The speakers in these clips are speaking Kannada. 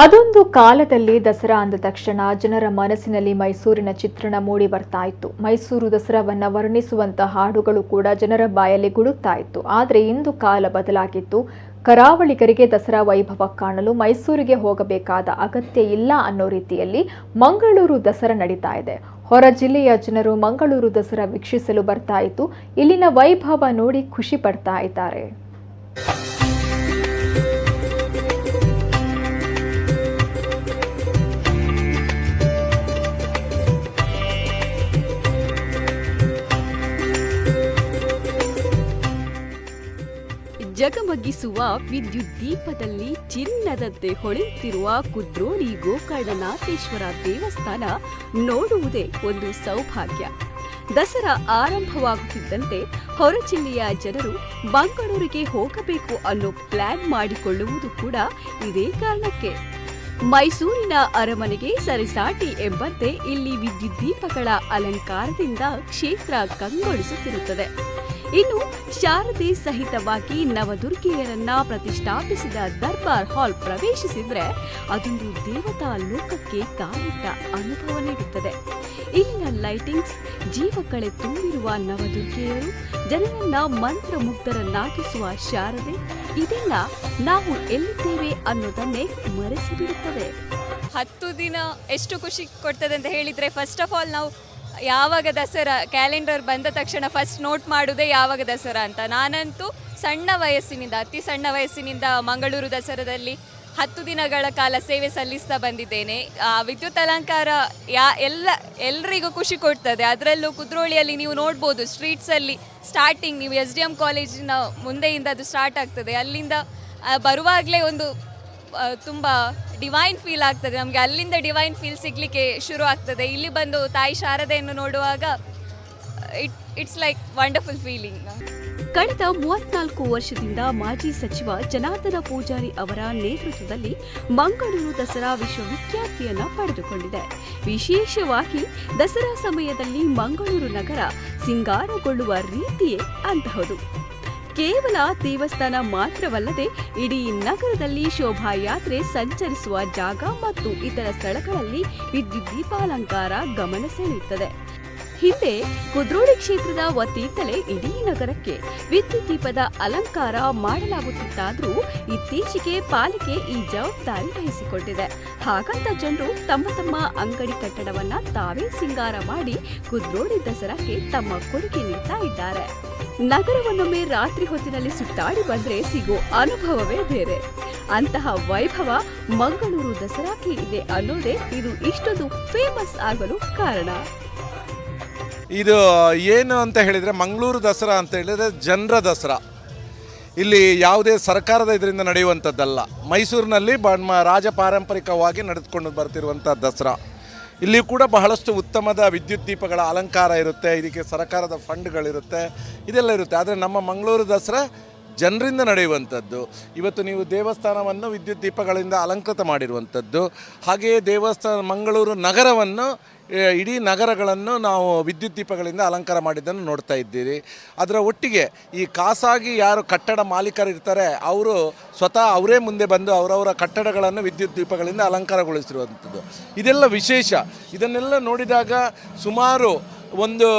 ಅದೊಂದು ಕಾಲದಲ್ಲಿ ದಸರಾ ಅಂದ ತಕ್ಷಣ ಜನರ ಮನಸ್ಸಿನಲ್ಲಿ ಮೈಸೂರಿನ ಚಿತ್ರಣ ಮೂಡಿ ಬರ್ತಾ ಇತ್ತು. ಮೈಸೂರು ದಸರಾವನ್ನ ವರ್ಣಿಸುವಂತಹ ಹಾಡುಗಳು ಕೂಡ ಜನರ ಬಾಯಲ್ಲಿ ಗುಡುತ್ತಾ ಇತ್ತು. ಆದರೆ ಇಂದು ಕಾಲ ಬದಲಾಗಿತ್ತು ಕರಾವಳಿಗರಿಗೆ ದಸರಾ ವೈಭವ ಕಾಣಲು ಮೈಸೂರಿಗೆ ಹೋಗಬೇಕಾದ ಅಗತ್ಯ ಇಲ್ಲ ಅನ್ನೋ ರೀತಿಯಲ್ಲಿ ಮಂಗಳೂರು ದಸರಾ ನಡೀತಾ ಇದೆ. ಹೊರ ಜಿಲ್ಲೆಯ ಜನರು ಮಂಗಳೂರು ದಸರಾ ವೀಕ್ಷಿಸಲು ಬರ್ತಾ ಇತ್ತು ಇಲ್ಲಿನ ವೈಭವ ನೋಡಿ ಖುಷಿ ಪಡ್ತಾ ಇದ್ದಾರೆ. ಜಗಮಗಿಸುವ ವಿದ್ಯುತ್ ದೀಪದಲ್ಲಿ ಚಿನ್ನದಂತೆ ಹೊಳೆಯುತ್ತಿರುವ ಕುದ್ರೋಳಿ ಗೋಕರ್ಣನಾಥೇಶ್ವರ ದೇವಸ್ಥಾನ ನೋಡುವುದೇ ಒಂದು ಸೌಭಾಗ್ಯ. ದಸರಾ ಆರಂಭವಾಗುತ್ತಿದ್ದಂತೆ ಹೊರ ಜಿಲ್ಲೆಯ ಜನರು ಬೆಂಗಳೂರಿಗೆ ಹೋಗಬೇಕು ಅನ್ನೋ ಪ್ಲಾನ್ ಮಾಡಿಕೊಳ್ಳುವುದು ಕೂಡ ಇದೇ ಕಾರಣಕ್ಕೆ. ಮೈಸೂರಿನ ಅರಮನೆಗೆ ಸರಿಸಾಟಿ ಎಂಬಂತೆ ಇಲ್ಲಿ ವಿದ್ಯುತ್ ದೀಪಗಳ ಅಲಂಕಾರದಿಂದ ಕ್ಷೇತ್ರ ಕಂಗೊಳಿಸುತ್ತಿರುತ್ತದೆ. ಇನ್ನು ಶಾರದೆ ಸಹಿತವಾಗಿ ನವದುರ್ಗೆಯರನ್ನ ಪ್ರತಿಷ್ಠಾಪಿಸಿದ ದರ್ಬಾರ್ ಹಾಲ್ ಪ್ರವೇಶಿಸಿದ್ರೆ ಅದೊಂದು ದೇವತಾ ಲೋಕಕ್ಕೆ ಕಾಲಿಟ್ಟ ಅನುಭವ ನೀಡುತ್ತದೆ. ಇಲ್ಲಿನ ಲೈಟಿಂಗ್ಸ್ ಜೀವಕಳೆ ತುಂಬಿರುವ ನವದುರ್ಗೆಯರು, ಜನರನ್ನ ಮಂತ್ರಮುಗ್ಧರನ್ನಾಗಿಸುವ ಶಾರದೆ, ಇದೆಲ್ಲ ನಾವು ಎಲ್ಲಿದ್ದೇವೆ ಅನ್ನೋದನ್ನೇ ಮರೆಸಿಬಿಡುತ್ತದೆ. ಹತ್ತು ದಿನ ಎಷ್ಟು ಖುಷಿ ಕೊಡ್ತದೆ ಅಂತ ಹೇಳಿದರೆ ಫಸ್ಟ್ ಆಫ್ ಆಲ್ ನಾವು ಯಾವಾಗ ದಸರಾ ಕ್ಯಾಲೆಂಡರ್ ಬಂದ ತಕ್ಷಣ ಫಸ್ಟ್ ನೋಟ್ ಮಾಡೋದೇ ಯಾವಾಗ ದಸರಾ ಅಂತ? ನಾನಂತೂ ಸಣ್ಣ ವಯಸ್ಸಿನಿಂದ, ಅತಿ ಸಣ್ಣ ವಯಸ್ಸಿನಿಂದ ಮಂಗಳೂರು ದಸರಾದಲ್ಲಿ ಹತ್ತು ದಿನಗಳ ಕಾಲ ಸೇವೆ ಸಲ್ಲಿಸ್ತಾ ಬಂದಿದ್ದೇನೆ. ಆ ವಿದ್ಯುತ್ ಅಲಂಕಾರ ಯಾ, ಎಲ್ಲ, ಎಲ್ರಿಗೂ ಖುಷಿ ಕೊಡ್ತದೆ. ಅದರಲ್ಲೂ ಕುದ್ರೋಳಿಯಲ್ಲಿ ನೀವು ನೋಡ್ಬೋದು ಸ್ಟ್ರೀಟ್ಸಲ್ಲಿ ಸ್ಟಾರ್ಟಿಂಗ್ ನೀವು ಎಸ್ ಡಿ ಎಂ ಕಾಲೇಜಿನ ಮುಂದೆಯಿಂದ ಅದು ಸ್ಟಾರ್ಟ್ ಆಗ್ತದೆ. ಅಲ್ಲಿಂದ ಬರುವಾಗಲೇ ಒಂದು ತುಂಬ ಡಿವೈನ್ ಫೀಲ್ ಆಗ್ತದೆ. ನಮಗೆ ಅಲ್ಲಿಂದ ಡಿವೈನ್ ಫೀಲ್ ಸಿಗಲಿಕ್ಕೆ ಶುರು ಆಗ್ತದೆ. ಇಲ್ಲಿ ಬಂದು ತಾಯಿ ಶಾರದೆಯನ್ನು ನೋಡುವಾಗ it it's like wonderful feeling ಕಳೆದ ಮೂವತ್ನಾಲ್ಕು ವರ್ಷದಿಂದ ಮಾಜಿ ಸಚಿವ ಜನಾರ್ದನ ಪೂಜಾರಿ ಅವರ ನೇತೃತ್ವದಲ್ಲಿ ಮಂಗಳೂರು ದಸರಾ ವಿಶ್ವವಿಖ್ಯಾತಿಯನ್ನ ಪಡೆದುಕೊಂಡಿದೆ. ವಿಶೇಷವಾಗಿ ದಸರಾ ಸಮಯದಲ್ಲಿ ಮಂಗಳೂರು ನಗರ ಸಿಂಗಾರಗೊಳ್ಳುವ ರೀತಿಯೇ ಅಂತಹದು. ಕೇವಲ ದೇವಸ್ಥಾನ ಮಾತ್ರವಲ್ಲದೆ ಇಡೀ ನಗರದಲ್ಲಿ ಶೋಭಾಯಾತ್ರೆ ಸಂಚರಿಸುವ ಜಾಗ ಮತ್ತು ಇತರ ಸ್ಥಳಗಳಲ್ಲಿ ವಿದ್ಯುತ್ ದೀಪಾಲಂಕಾರ ಗಮನ ಸೆಳೆಯುತ್ತದೆ. ಹಿಂದೆ ಕುದ್ರೋಳಿ ಕ್ಷೇತ್ರದ ವತಿಯಿಂದಲೇ ಇಡೀ ನಗರಕ್ಕೆ ವಿದ್ಯುತ್ ದೀಪದ ಅಲಂಕಾರ ಮಾಡಲಾಗುತ್ತಿತ್ತಾದರೂ ಇತ್ತೀಚೆಗೆ ಪಾಲಿಕೆ ಈ ಜವಾಬ್ದಾರಿ ವಹಿಸಿಕೊಂಡಿದೆ ಹಾಗಂತ ಜನರು ತಮ್ಮ ತಮ್ಮ ಅಂಗಡಿ ಕಟ್ಟಡವನ್ನ ತಾವೇ ಸಿಂಗಾರ ಮಾಡಿ ಕುದ್ರೋಳಿ ದಸರಾಕ್ಕೆ ತಮ್ಮ ಕೊಡುಗೆ ನೀಡ್ತಾ ಇದ್ದಾರೆ. ನಗರವನ್ನೊಮ್ಮೆ ರಾತ್ರಿ ಹೊತ್ತಿನಲ್ಲಿ ಸುತ್ತಾಡಿ ಬಂದ್ರೆ ಸಿಗೋ ಅನುಭವವೇ ಬೇರೆ. ಅಂತಹ ವೈಭವ ಮಂಗಳೂರು ದಸರಾಕ್ಕೆ ಇದೆ ಅನ್ನೋದೇ ಇದು ಇಷ್ಟೊಂದು ಫೇಮಸ್ ಆಗಲು ಕಾರಣ. ಇದು ಏನು ಅಂತ ಹೇಳಿದರೆ ಮಂಗಳೂರು ದಸರಾ ಅಂತ ಹೇಳಿದರೆ ಜನರ ದಸರಾ. ಇಲ್ಲಿ ಯಾವುದೇ ಸರ್ಕಾರದ ಇದರಿಂದ ನಡೆಯುವಂಥದ್ದಲ್ಲ. ಮೈಸೂರಿನಲ್ಲಿ ಬ ರಾಜ ಪಾರಂಪರಿಕವಾಗಿ ನಡೆದುಕೊಂಡು ಬರ್ತಿರುವಂಥ ದಸರಾ. ಇಲ್ಲಿ ಕೂಡ ಬಹಳಷ್ಟು ಉತ್ತಮದ ವಿದ್ಯುತ್ ದೀಪಗಳ ಅಲಂಕಾರ ಇರುತ್ತೆ. ಇದಕ್ಕೆ ಸರ್ಕಾರದ ಫಂಡ್ಗಳಿರುತ್ತೆ ಇದೆಲ್ಲ ಇರುತ್ತೆ. ಆದರೆ ನಮ್ಮ ಮಂಗಳೂರು ದಸರಾ ಜನರಿಂದ ನಡೆಯುವಂಥದ್ದು. ಇವತ್ತು ನೀವು ದೇವಸ್ಥಾನವನ್ನು ವಿದ್ಯುತ್ ದೀಪಗಳಿಂದ ಅಲಂಕೃತ ಮಾಡಿರುವಂಥದ್ದು. ಹಾಗೆಯೇ ದೇವಸ್ಥಾನ ಮಂಗಳೂರು ನಗರವನ್ನು ಇಡೀ ನಗರಗಳನ್ನು ನಾವು ವಿದ್ಯುತ್ ದೀಪಗಳಿಂದ ಅಲಂಕಾರ ಮಾಡಿದ್ದನ್ನು ನೋಡ್ತಾ ಇದ್ದೀರಿ. ಅದರ ಒಟ್ಟಿಗೆ ಈ ಖಾಸಗಿ ಯಾರು ಕಟ್ಟಡ ಮಾಲೀಕರು ಇರ್ತಾರೆ, ಅವರು ಸ್ವತಃ ಅವರೇ ಮುಂದೆ ಬಂದು ಅವರವರ ಕಟ್ಟಡಗಳನ್ನು ವಿದ್ಯುತ್ ದೀಪಗಳಿಂದ ಅಲಂಕಾರಗೊಳಿಸಿರುವಂಥದ್ದು. ಇದೆಲ್ಲ ವಿಶೇಷ. ಇದನ್ನೆಲ್ಲ ನೋಡಿದಾಗ ಸುಮಾರು ಒಂದು,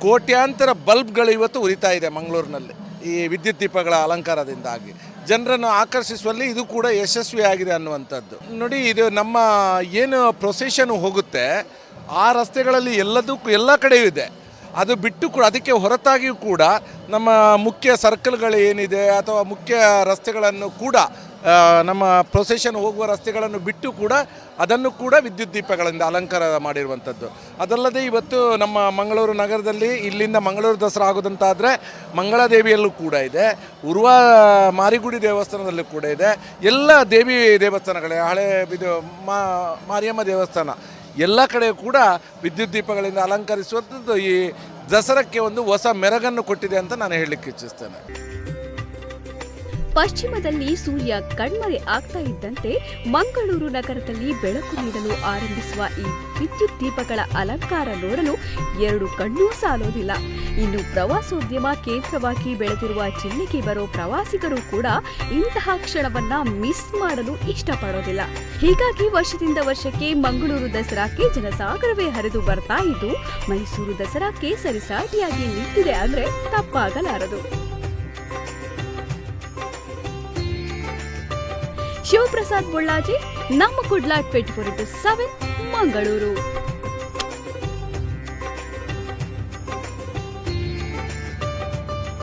ಕೋಟ್ಯಾಂತರ ಬಲ್ಬ್ಗಳು ಇವತ್ತು ಉರಿತಾ ಇದೆ ಮಂಗಳೂರಿನಲ್ಲಿ. ಈ ವಿದ್ಯುತ್ ದೀಪಗಳ ಅಲಂಕಾರದಿಂದಾಗಿ. ಜನರನ್ನು ಆಕರ್ಷಿಸುವಲ್ಲಿ ಇದು ಕೂಡ ಯಶಸ್ವಿಯಾಗಿದೆ ಅನ್ನುವಂಥದ್ದು. ನೋಡಿ, ಇದು ನಮ್ಮ ಏನು ಪ್ರೊಸೆಷನ್ ಹೋಗುತ್ತೆ, ಆ ರಸ್ತೆಗಳಲ್ಲಿ ಎಲ್ಲದಕ್ಕೂ ಎಲ್ಲ ಕಡೆಯೂ ಇದೆ. ಅದು ಬಿಟ್ಟು ಕೂಡ, ಅದಕ್ಕೆ ಹೊರತಾಗಿಯೂ ಕೂಡ ನಮ್ಮ ಮುಖ್ಯ ಸರ್ಕಲ್ಗಳು ಏನಿದೆ ಅಥವಾ ಮುಖ್ಯ ರಸ್ತೆಗಳನ್ನು ಕೂಡ ನಮ್ಮ ಪ್ರೊಸೆಷನ್ ಹೋಗುವ ರಸ್ತೆಗಳನ್ನು ಬಿಟ್ಟು ಕೂಡ ಅದನ್ನು ಕೂಡ ವಿದ್ಯುತ್ ದೀಪಗಳಿಂದ ಅಲಂಕಾರ ಮಾಡಿರುವಂಥದ್ದು. ಅದಲ್ಲದೆ ಇವತ್ತು ನಮ್ಮ ಮಂಗಳೂರು ನಗರದಲ್ಲಿ ಇಲ್ಲಿಂದ ಮಂಗಳೂರು ದಸರಾ ಆಗೋದಂತಾದರೆ ಮಂಗಳಾದೇವಿಯಲ್ಲೂ ಕೂಡ ಇದೆ. ಉರ್ವ ಮಾರಿಗುಡಿ ದೇವಸ್ಥಾನದಲ್ಲೂ ಕೂಡ ಇದೆ. ಎಲ್ಲ ದೇವಿ ದೇವಸ್ಥಾನಗಳೇ, ಹಳೆ ಇದು ಮಾರಿಯಮ್ಮ ದೇವಸ್ಥಾನ, ಎಲ್ಲ ಕಡೆ ಕೂಡ ವಿದ್ಯುತ್ ದೀಪಗಳಿಂದ ಅಲಂಕರಿಸುವಂಥದ್ದು ಈ ದಸರಕ್ಕೆ ಒಂದು ಹೊಸ ಮೆರಗನ್ನು ಕೊಟ್ಟಿದೆ ಅಂತ ನಾನು ಹೇಳಲಿಕ್ಕೆ ಇಚ್ಛಿಸ್ತೇನೆ. ಪಶ್ಚಿಮದಲ್ಲಿ ಸೂರ್ಯ ಕಣ್ಮರೆ ಆಗ್ತಾ ಇದ್ದಂತೆ ಮಂಗಳೂರು ನಗರದಲ್ಲಿ ಬೆಳಕು ನೀಡಲು ಆರಂಭಿಸುವ ಈ ವಿದ್ಯುತ್ ದೀಪಗಳ ಅಲಂಕಾರ ನೋಡಲು ಎರಡು ಕಣ್ಣೂ ಸಾಲೋದಿಲ್ಲ. ಇನ್ನು ಪ್ರವಾಸೋದ್ಯಮ ಕೇಂದ್ರವಾಗಿ ಬೆಳೆದಿರುವ ಜಿಲ್ಲೆಗೆ ಬರೋ ಪ್ರವಾಸಿಗರು ಕೂಡ ಇಂತಹ ಕ್ಷಣವನ್ನ ಮಿಸ್ ಮಾಡಲು ಇಷ್ಟಪಡೋದಿಲ್ಲ. ಹೀಗಾಗಿ ವರ್ಷದಿಂದ ವರ್ಷಕ್ಕೆ ಮಂಗಳೂರು ದಸರಾಕ್ಕೆ ಜನಸಾಗರವೇ ಹರಿದು ಬರ್ತಾ ಇದ್ದು, ಮೈಸೂರು ದಸರಾಕ್ಕೆ ಸರಿಸಾಟಿಯಾಗಿ ನಿಂತಿದೆ ಅಂದ್ರೆ ತಪ್ಪಾಗಲಾರದು. ಶಿವಪ್ರಸಾದ್ ಬೊಳ್ಳಾಜಿ ನಮ್ಮ ಕುಡ್ಲಾಟ್ ಪೇಟ್ ಫೋರ್ ಇಂಟು ಸೆವೆನ್ ಮಂಗಳೂರು.